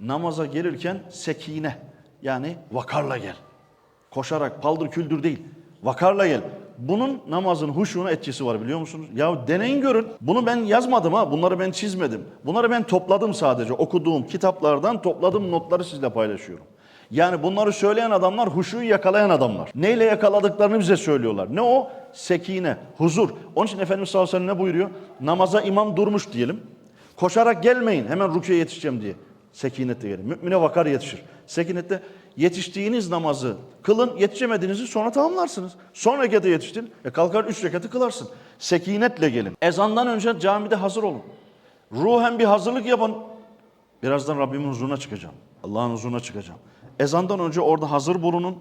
namaza gelirken sekine yani vakarla gel. Koşarak paldır küldür değil. Vakarla gel. Bunun namazın huşuna etkisi var biliyor musunuz? Ya deneyin görün. Bunu ben yazmadım ha. Bunları ben çizmedim. Bunları ben topladım sadece. Okuduğum kitaplardan topladım notları sizle paylaşıyorum. Yani bunları söyleyen adamlar huşuyu yakalayan adamlar. Neyle yakaladıklarını bize söylüyorlar. Ne o? Sekine, huzur. Onun için Efendimiz sallallahu aleyhi ve sellem ne buyuruyor? Namaza imam durmuş diyelim. Koşarak gelmeyin hemen rüküye yetişeceğim diye. Sekinette gelin. Mümine vakar yetişir. Sekinette yetiştiğiniz namazı kılın, yetişemediğinizi sonra tamamlarsınız. Son rekete yetiştin, e kalkar üç rekatı kılarsın. Sekinetle gelin. Ezandan önce camide hazır olun. Ruhen bir hazırlık yapın. Birazdan Rabbimin huzuruna çıkacağım. Allah'ın huzuruna çıkacağım. Ezandan önce orada hazır bulunun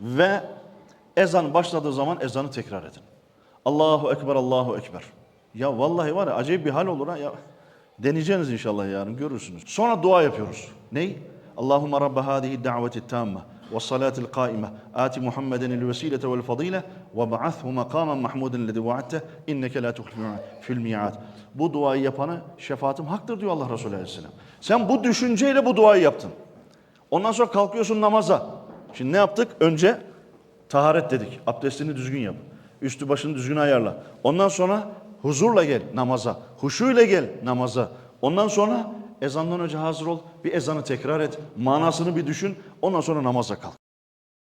ve ezan başladığı zaman ezanı tekrar edin. Allahu Ekber, Allahu Ekber. Ya vallahi var ya acayip bir hal olur ha. Ya. Deneyeceğiniz inşallah yarın görürsünüz. Sonra dua yapıyoruz. Ney? Allahümme Rabbe hadihi da'veti tamme ve salatil kaime ati Muhammeden il vesilete vel fadile ve ba'athu makamen mahmuden ledi vaadte inneke la fil mi'ad. Bu duayı yapanı şefaatim haktır diyor Allah Resulü Aleyhisselam. Sen bu düşünceyle bu duayı yaptın. Ondan sonra kalkıyorsun namaza. Şimdi ne yaptık? Önce taharet dedik. Abdestini düzgün yap. Üstü başını düzgün ayarla. Ondan sonra huzurla gel namaza. Huşuyla gel namaza. Ondan sonra ezandan önce hazır ol. Bir ezanı tekrar et. Manasını bir düşün. Ondan sonra namaza kalk.